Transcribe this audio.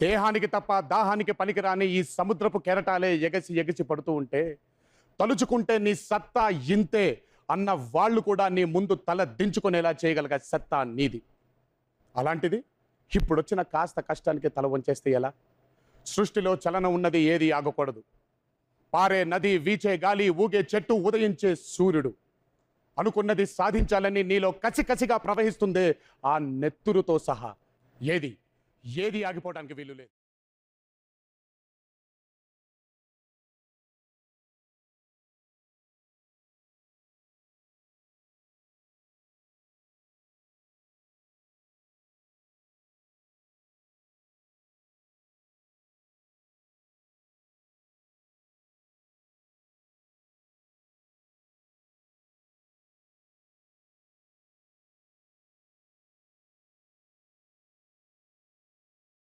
దేహానికి తప్ప దాహానికి పనికిరాని ఈ సముద్రపు కెరటాలే ఎగసి ఎగసి పడుతూ ఉంటే తలుచుకుంటే నీ సత్తా ఇంతే అన్న వాళ్ళు కూడా నీ ముందు తల దించుకునేలా చేయగలగ సత్తా నీది. అలాంటిది ఇప్పుడొచ్చిన కాస్త కష్టానికి తల వంచేస్తే ఎలా? సృష్టిలో చలనం ఉన్నది ఏది ఆగకూడదు. పారే నది వీచే గాలి ఊగే చెట్టు ఉదయించే సూర్యుడు. అనుకున్నది సాధించాలని నీలో కసికసిగా ప్రవహిస్తుంది ఆ నెత్తురుతో సహా. ఏది? ఏది ఆగిపోవడానికి వీలు లేదు.